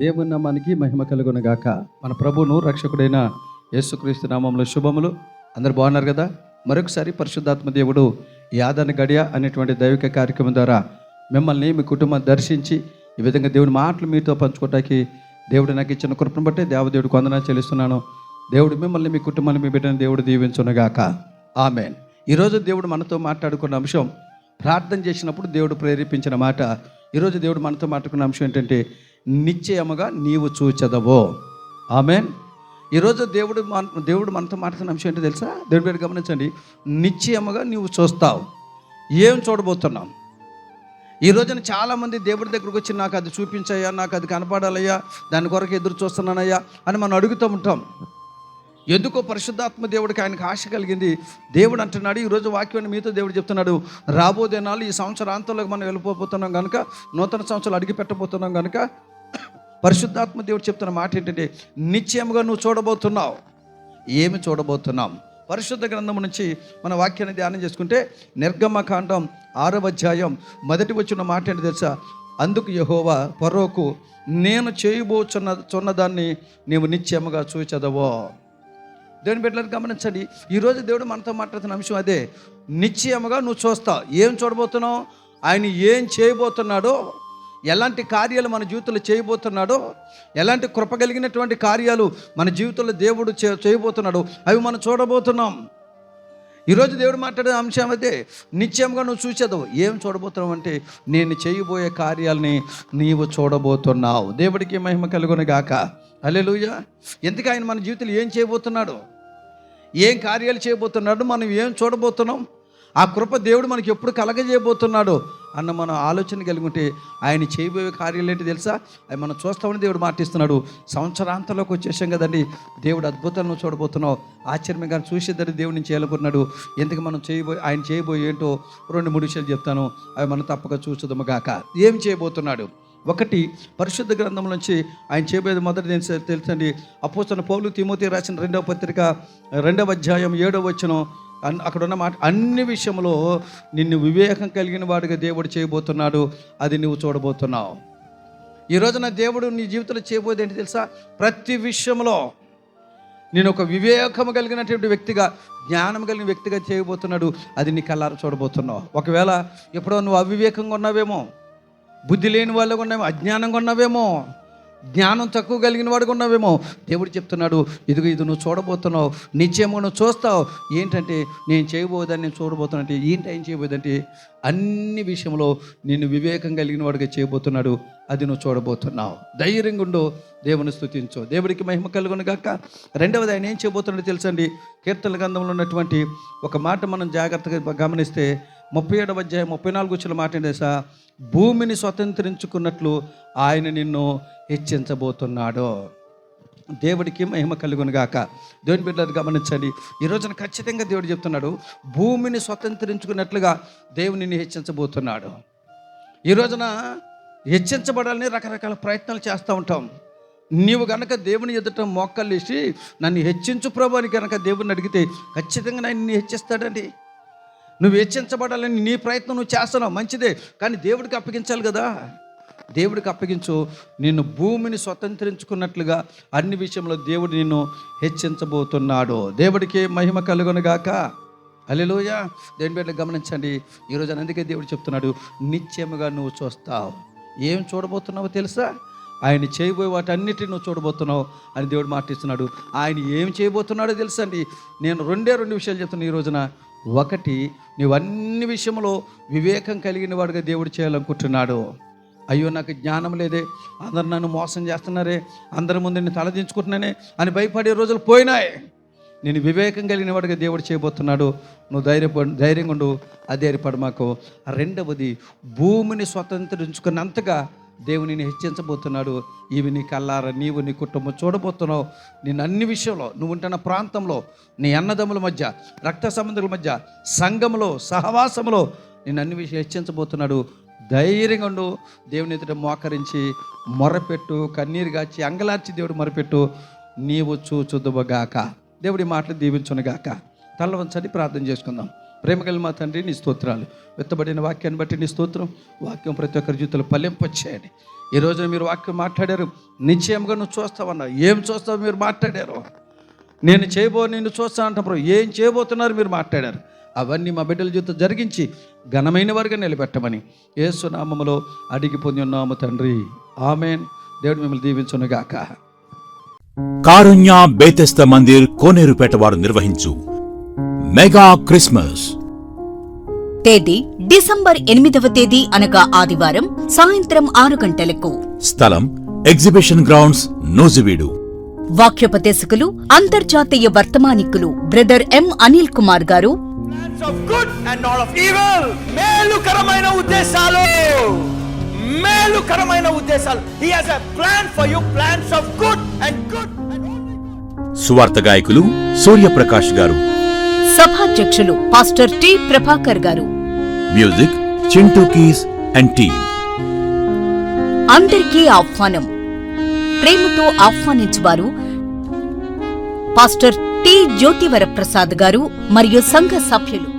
దేవుని నామానికి మహిమ కలుగును గాక మన ప్రభువును రక్షకుడైన యేసుక్రీస్తు నామంలో శుభములు. అందరు బాగున్నారు కదా? మరొకసారి పరిశుద్ధాత్మ దేవుడు యాదన గడియ అనేటువంటి దైవిక కార్యక్రమం ద్వారా మిమ్మల్ని మీ కుటుంబం దర్శించి ఈ విధంగా దేవుని మాటలు మీతో పంచుకోవటానికి దేవుడు నాకు ఇచ్చిన కృపను బట్టి దేవదేవుడు కొందన చెల్లిస్తున్నాను. దేవుడు మిమ్మల్ని మీ కుటుంబాన్ని మీ బిడ్డని దేవుడు దీవించునుగాక. ఆమెన్. ఈరోజు దేవుడు మనతో మాట్లాడుకున్న అంశం ప్రార్థన చేసినప్పుడు దేవుడు ప్రేరేపించిన మాట. ఈరోజు దేవుడు మనతో మాట్లాడుకున్న అంశం ఏంటంటే నిశ్చయముగా నీవు చూచదవో. ఆమెన్. ఈరోజు దేవుడు మన దేవుడు మనతో మాట్లాడిన అంశం ఏంటో తెలుసా? దేవుడి పేరు గమనించండి. నిశ్చయముగా నీవు చూస్తావు. ఏం చూడబోతున్నాం? ఈ రోజున చాలామంది దేవుడి దగ్గరకు వచ్చి నాకు అది చూపించయ్యా నాకు అది కనపడాలయ్యా దాని కొరకు ఎదురు చూస్తున్నానయ్యా అని మనం అడుగుతూ ఉంటాం. ఎందుకో పరిశుద్ధాత్మ దేవుడికి ఆయనకు ఆశ కలిగింది. దేవుడు అంటున్నాడు ఈరోజు వాక్యాన్ని మీతో దేవుడు చెప్తున్నాడు రాబో దినాలు ఈ సంవత్సరాంతంలోకి మనం వెళ్ళిపోతున్నాం కనుక నూతన సంవత్సరాలు అడిగి పెట్టబోతున్నాం కనుక పరిశుద్ధాత్మ దేవుడు చెప్తున్న మాట ఏంటంటే నిశ్చయముగా నువ్వు చూడబోతున్నావు. ఏమి చూడబోతున్నాం? పరిశుద్ధ గ్రంథం నుంచి మన వాక్యాన్ని ధ్యానం చేసుకుంటే నిర్గమకాండం ఆరవ అధ్యాయం మొదటి వచ్చిన మాట ఏంటి తెలుసా? అందుకు యహోవా పరోకు నేను చేయబోచున్న చున్నదాన్ని నీవు నిశ్చయముగా చూచదవో. దేవుని బిడ్డలను గమనించండి. ఈరోజు దేవుడు మనతో మాట్లాడుతున్న అంశం అదే నిశ్చయముగా నువ్వు చూస్తావు. ఏం చూడబోతున్నావు? ఆయన ఏం చేయబోతున్నాడో ఎలాంటి కార్యాలు మన జీవితంలో చేయబోతున్నాడో ఎలాంటి కృప కలిగినటువంటి కార్యాలు మన జీవితంలో దేవుడు చే చేయబోతున్నాడు అవి మనం చూడబోతున్నాం. ఈరోజు దేవుడు మాట్లాడే అంశం అయితే నిశ్చయంగా నువ్వు చూసేదవు ఏం చూడబోతున్నావు అంటే నేను చేయబోయే కార్యాలని నీవు చూడబోతున్నావు. దేవుడికి మహిమ కలుగును గాక. అలెలుయ ఎందుకు ఆయన మన జీవితంలో ఏం చేయబోతున్నాడు? ఏం కార్యాలు చేయబోతున్నాడు? మనం ఏం చూడబోతున్నాం? ఆ కృప దేవుడు మనకి ఎప్పుడు కలగజేయబోతున్నాడు? అన్న మన ఆలోచన కలిగి ఉంటే ఆయన చేయబోయే కార్యాలు ఏంటి తెలుసా? అవి మనం చూస్తామని దేవుడు మాటిస్తున్నాడు. సంవత్సరాంతంలోకి వచ్చేసాం కదండి. దేవుడు అద్భుతాలను చూడబోతున్నావు. ఆశ్చర్యంగా చూసేదని దేవుడిని చేయాలనుకున్నాడు ఎందుకు మనం చేయబోయే ఆయన చేయబోయే ఏంటో రెండు మూడు విషయాలు చెప్తాను. అవి మనం తప్పక చూసుదము గాక. ఏం చేయబోతున్నాడు? ఒకటి పరిశుద్ధ గ్రంథం నుంచి ఆయన చేయబోయేది మొదటి తెలుసు తెలుసండి? అపోస్తున్న పౌలు తిమోతి రాసిన రెండవ పత్రిక రెండవ అధ్యాయం ఏడవ వచనం అక్కడ ఉన్న మాట అన్ని విషయంలో నిన్ను వివేకం కలిగిన వాడిగా దేవుడు చేయబోతున్నాడు అది నువ్వు చూడబోతున్నావు. ఈ రోజున దేవుడు నీ జీవితంలో చేయబోయేది ఏంటి తెలుసా? ప్రతి విషయంలో నేను ఒక వివేకము కలిగినటువంటి వ్యక్తిగా జ్ఞానం కలిగిన వ్యక్తిగా చేయబోతున్నాడు అది నీ కళ్ళారా చూడబోతున్నావు. ఒకవేళ ఎప్పుడో నువ్వు అవివేకంగా ఉన్నావేమో బుద్ధి లేని వాళ్ళగా ఉన్నావేమో అజ్ఞానంగా ఉన్నావేమో జ్ఞానం తక్కువ కలిగిన వాడుగా ఉన్నావేమో. దేవుడు చెప్తున్నాడు ఇదిగో ఇది నువ్వు చూడబోతున్నావు. నిశ్చయమో నువ్వు చూస్తావు. ఏంటంటే నేను చేయబోదని నేను చూడబోతున్నా ఏంటి ఆయన చేయబోదంటే అన్ని విషయంలో నిన్ను వివేకం కలిగిన వాడిగా చేయబోతున్నాడు. అది నువ్వు చూడబోతున్నావు. ధైర్యంగా ఉండు. దేవుని స్థుతించు దేవుడికి మహిమ కలుగును గాక. రెండవది ఆయన ఏం చేయబోతున్నాడో తెలుసండి? కీర్తన గంధంలో ఉన్నటువంటి ఒక మాట మనం జాగ్రత్తగా గమనిస్తే ముప్పై ఏడవ అధ్యాయం ముప్పై నాలుగు వచ్చిన మాట ఏంటి భూమిని స్వతంత్రించుకున్నట్లు ఆయన నిన్ను హెచ్చించబోతున్నాడు. దేవుడికి మహిమ కలుగునుగాక దేవుని బిడ్డలు గమనించండి ఈ రోజున ఖచ్చితంగా దేవుడు చెప్తున్నాడు భూమిని స్వతంత్రించుకున్నట్లుగా దేవునిని హెచ్చించబోతున్నాడు. ఈ రోజున హెచ్చించబడాలని రకరకాల ప్రయత్నాలు చేస్తూ ఉంటాం. నీవు గనక దేవుని ఎదుట మోక్కలేసి నన్ను హెచ్చించు ప్రభు అని కనుక దేవుని అడిగితే ఖచ్చితంగా నన్ను హెచ్చిస్తాడండి. నువ్వు హెచ్చించబడాలని నీ ప్రయత్నం నువ్వు చేస్తున్నావు మంచిదే. కానీ దేవుడికి అప్పగించాలి కదా. దేవుడికి అప్పగించు. నిన్ను భూమిని స్వతంత్రించుకున్నట్లుగా అన్ని విషయంలో దేవుడు నిన్ను హెచ్చించబోతున్నాడు. దేవుడికి మహిమ కలుగునుగాక అలెలుయ దేని బిడ్డ గమనించండి. ఈరోజు అందుకే దేవుడు చెప్తున్నాడు నిత్యముగా నువ్వు చూస్తావు. ఏం చూడబోతున్నావో తెలుసా? ఆయన చేయబోయే వాటన్నిటిని నువ్వు చూడబోతున్నావు అని దేవుడు మాటిస్తున్నాడు ఆయన ఏం చేయబోతున్నాడో తెలుసండి? నేను రెండే రెండు విషయాలు చెప్తున్నాను ఈ రోజున. ఒకటి నీవన్ని విషయంలో వివేకం కలిగిన వాడిగా దేవుడు చేయాలనుకుంటున్నాడు. అయ్యో నాకు జ్ఞానం లేదే. అందరు నన్ను మోసం చేస్తున్నారే. అందరి ముందు నేను తలదించుకుంటున్నానే అని భయపడే రోజులు పోయినాయి. నేను వివేకం కలిగిన వాడిగా దేవుడు చేయబోతున్నాడు. నువ్వు ధైర్యప ధైర్యంగా ఉండు. అధైర్యపడమాకు రెండవది భూమిని స్వతంత్రించుకున్నంతగా దేవునిని హెచ్చించబోతున్నాడు. ఇవి నీ కల్లార నీవు నీ కుటుంబం చూడబోతున్నావు. నేను అన్ని విషయంలో నువ్వు ఉంటున్న ప్రాంతంలో నీ అన్నదమ్ముల మధ్య రక్త సంబంధుల మధ్య సంఘంలో సహవాసంలో నేను అన్ని విషయం హెచ్చించబోతున్నాడు. ధైర్యంగా ఉండు. దేవుని ఎదుట మోకరించి మొరపెట్టు కన్నీరు గాచి అంగలార్చి దేవుడు మొరపెట్టు. నీవు చూచుదువగాక దేవుడి మాటలు దీవించునుగాక తల్ల వంచండి ప్రార్థన చేసుకుందాం. ప్రేమ కలిగిన మా తండ్రి నీ స్తోత్రాలు. వెత్తబడిన వాక్యాన్ని బట్టి నీ స్తోత్రం. వాక్యం ప్రతి ఒక్కరి జీవితంలో పలింపచ్చేయండి ఈ రోజున మీరు వాక్యం మాట్లాడారు. నిశ్చయంగా నువ్వు చూస్తావన్నా. ఏం చూస్తావు మీరు మాట్లాడారు? నేను చేయబో నిన్ను చూస్తా అంటున్నారు. ఏం చేయబోతున్నారు మీరు మాట్లాడారు? అవన్నీ మా బిడ్డల జీవితం జరిగించి ఘనమైన వారిగా నిలబెట్టమని ఏసునామములో అడిగి పొంది ఉన్నాము తండ్రి. ఆమెన్. దేవుడు మిమ్మల్ని దీవించునుగాక. కారుణ్య బేతస్త మందిర్ కోనేరుపేట వారు నిర్వహించు మెగా క్రిస్మస్ తేదీ డిసెంబర్ ఎనిమిదవ తేదీ అనగా ఆదివారం సాయంత్రం ఆరు గంటలకు. స్థలం ఎగ్జిబిషన్ గ్రౌండ్స్ నూజివీడు. వాక్యోపదేశకులు అంతర్జాతీయ వర్తమానికులు బ్రదర్ ఎం అనిల్ కుమార్ గారు. మేలుకరమైన ఉద్దేశాలు. మేలుకరమైన ఉద్దేశాలు. సువార్త గాయకులు సూర్యప్రకాష్ గారు. సభాధ్యక్షులు pastor T Prabhakar garu. Music Chintu keys and team అందరికీ ఆహ్వానం. ప్రేమతో ఆహ్వానించువారు పాస్టర్ టి జ్యోతివర ప్రసాద్ గారు మరియు సంఘ సభ్యులు.